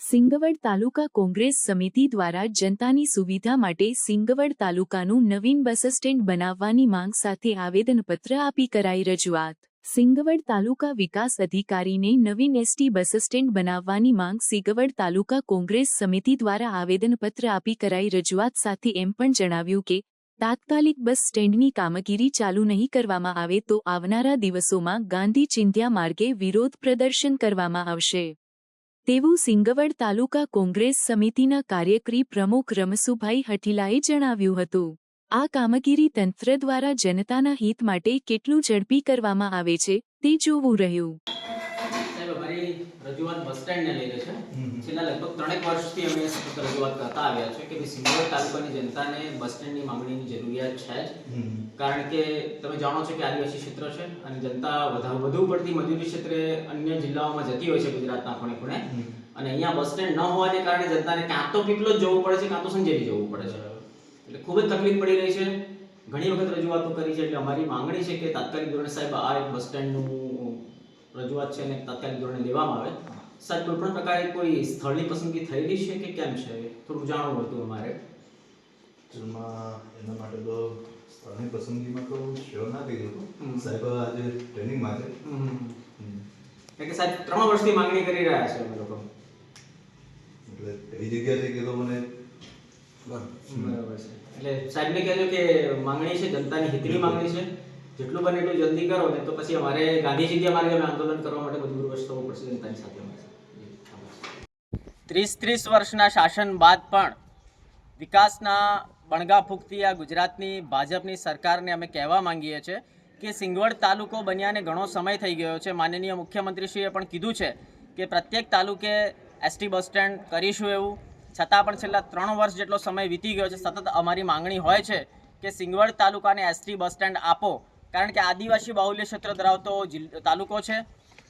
સિંગવડ તાલુકા કોંગ્રેસ સમિતિ દ્વારા જનતાની સુવિધા માટે સિંગવડ તાલુકાનું નવીન બસ સ્ટેન્ડ બનાવવાની માંગ સાથે આવેદનપત્ર આપી કરાઈ રજૂઆત. સિંગવડ તાલુકા વિકાસ અધિકારીને નવીન એસટી બસ સ્ટેન્ડ બનાવવાની માંગ સિંગવડ તાલુકા કોંગ્રેસ સમિતિ દ્વારા આવેદનપત્ર આપી કરાઈ રજૂઆત સાથે એમ પણ જણાવ્યું કે, તાત્કાલિક બસ સ્ટેન્ડની કામગીરી ચાલુ નહીં કરવામાં આવે તો આવનારા દિવસોમાં ગાંધી ચિંધ્યા માર્ગે વિરોધ પ્રદર્શન કરવામાં આવશે. તેવું સિંગવડ તાલુકા કોંગ્રેસ સમિતિના કાર્યકરી પ્રમુખ રમસુભાઈ હઠીલાએ જણાવ્યું હતું. આ કામગીરી તંત્ર દ્વારા જનતાના હિત માટે કેટલું ઝડપી કરવામાં આવે છે, તે જોવું રહ્યું. રજૂઆત બસ સ્ટેન્ડને લઈને છે. છેલ્લા લગભગ ત્રણેક વર્ષથી અમે સતત રજૂઆત કરતા આવ્યા છે કે ભાઈ સિંગવડ તાલુકાની જનતાને બસ સ્ટેન્ડની માંગણીની જરૂરિયાત છે જ. કારણ કે તમે જાણો છો કે આદિવાસી ક્ષેત્ર છે અને જનતા વધુ વધુ પડતી મજૂરી ક્ષેત્રે અન્ય જિલ્લાઓમાં જતી હોય છે ગુજરાતના ખૂણે ખૂણે. અને અહીંયા બસ સ્ટેન્ડ ન હોવાને કારણે જનતાને કાં તો પીપલો જ જવું પડે છે કાં તો સંજેલી જવું પડે છે. એટલે ખૂબ જ તકલીફ પડી રહી છે. ઘણી વખત રજૂઆતો કરી છે એટલે અમારી માંગણી છે કે તાત્કાલિક ધોરણે સાહેબ આ એક બસ સ્ટેન્ડનું રજૂઆત છે અને તાત્કાલિક ધોરણે લેવામાં આવે. સાહેબ કોઈ પણ પ્રકારે કોઈ સ્થળની પસંદગી થયેલી છે કે કેમ છે? થોડું જાણવું હતું અમારે. એમાં એના માટે તો સ્થળની પસંદગીમાં તો શ્યોર ના થઈ ગયું સાહેબ આજે ટ્રેનિંગમાં છે. કે સાહેબ ત્રણ વર્ષથી માંગણી કરી રહ્યા છે અમે લોકો. એટલે એવી જગ્યા છે કે તો મને બરાબર છે. એટલે સાહેબને કહેજો કે માંગણી છે જનતાની હિતની માંગણી છે. જેટલું બને એટલું જલ્દી કરો ને તો પછી અમારે ગાંધી જગ્યા માર્ગે અમે આંદોલન કરવા માટે મજબૂર થવું પડશે જનતાની સાથે ત્રીસ ત્રીસ વર્ષના શાસન બાદ પણ વિકાસના બણગા ફૂંકતી આ ગુજરાતની ભાજપની સરકારને અમે કહેવા માંગીએ છીએ કે સિંગવડ તાલુકો બન્યાને ઘણો સમય થઈ ગયો છે. માનનીય મુખ્યમંત્રીશ્રીએ પણ કીધું છે કે પ્રત્યેક તાલુકે એસટી બસ સ્ટેન્ડ કરીશું એવું. છતાં પણ છેલ્લા ત્રણ વર્ષ જેટલો સમય વીતી ગયો છે, સતત અમારી માંગણી હોય છે કે સિંગવડ તાલુકાને એસટી બસ સ્ટેન્ડ આપો. કારણ કે આદિવાસી બાહુલ્ય ક્ષેત્ર ધરાવતો તાલુકો છે.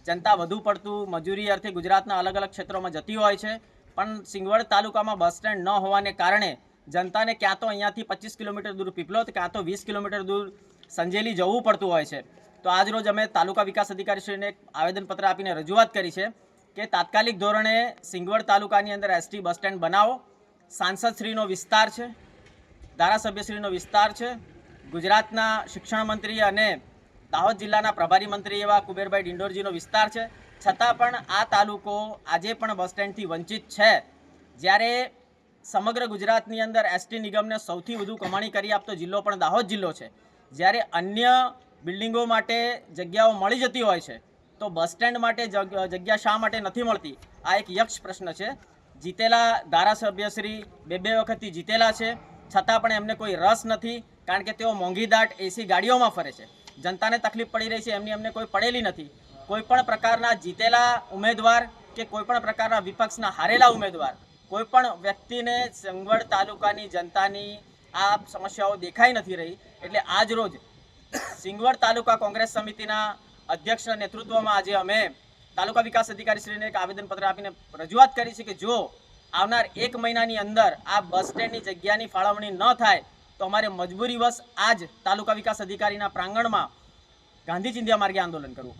જનતા વધુ પડતું મજૂરી અર્થે ગુજરાતના અલગ અલગ ક્ષેત્રોમાં જતી હોય છે. પણ સિંગવડ તાલુકામાં બસ સ્ટેન્ડ ન હોવાને કારણે જનતાને ક્યાં તો અહીંયાથી પચીસ કિલોમીટર દૂર પીપલોદ, ક્યાં તો વીસ કિલોમીટર દૂર સંજેલી જવું પડતું હોય છે. તો આજ રોજ અમે તાલુકા વિકાસ અધિકારીશ્રીને આવેદનપત્ર આપીને રજૂઆત કરી છે કે તાત્કાલિક ધોરણે સિંગવડ તાલુકાની અંદર એસટી બસ સ્ટેન્ડ બનાવો. સાંસદશ્રીનો વિસ્તાર છે, ધારાસભ્યશ્રીનો વિસ્તાર છે ગુજરાતના શિક્ષણ મંત્રી અને દાહોદ જિલ્લાના પ્રભારી મંત્રી એવા કુબેરભાઈ ડિંડોરજીનો વિસ્તાર છે. છતાં પણ આ તાલુકો આજે પણ બસ સ્ટેન્ડથી વંચિત છે. જ્યારે સમગ્ર ગુજરાતની અંદર એસટી નિગમને સૌથી વધુ કમાણી કરી આપતો જિલ્લો પણ દાહોદ જિલ્લો છે. જ્યારે અન્ય બિલ્ડિંગો માટે જગ્યાઓ મળી જતી હોય છે, તો બસ સ્ટેન્ડ માટે જગ્યા શા માટે નથી મળતી? આ એક યક્ષ પ્રશ્ન છે. જીતેલા ધારાસભ્યશ્રી બે બે વખતથી જીતેલા છે. છતાં પણ એમને કોઈ રસ નથી. કારણ કે તેઓ મોંઘીદાટ એસી ગાડીઓમાં ફરે છે. જનતાને તકલીફ પડી રહી છે, એમની એમને કોઈ પડેલી નથી. કોઈ પણ પ્રકારના જીતેલા ઉમેદવાર કે કોઈ પણ પ્રકારના વિપક્ષના હારેલા ઉમેદવાર, કોઈ પણ વ્યક્તિને સંગવડ તાલુકાની જનતાની આ સમસ્યાઓ દેખાઈ નથી રહી, એટલે આજ રોજ સિંગવડ તાલુકા કોંગ્રેસ સમિતિના અધ્યક્ષના નેતૃત્વમાં આજે અમે તાલુકા વિકાસ અધિકારીશ્રીને એક આવેદનપત્ર આપીને રજૂઆત કરી છે કે જો આવનાર એક મહિનાની અંદર આ બસ સ્ટેન્ડની જગ્યાની ફાળવણી ન થાય તો અમારે મજબૂરીવશ આજ તાલુકા વિકાસ અધિકારીના પ્રાંગણમાં ગાંધી ચિંધ્યા માર્ગે આંદોલન કરવું પડશે.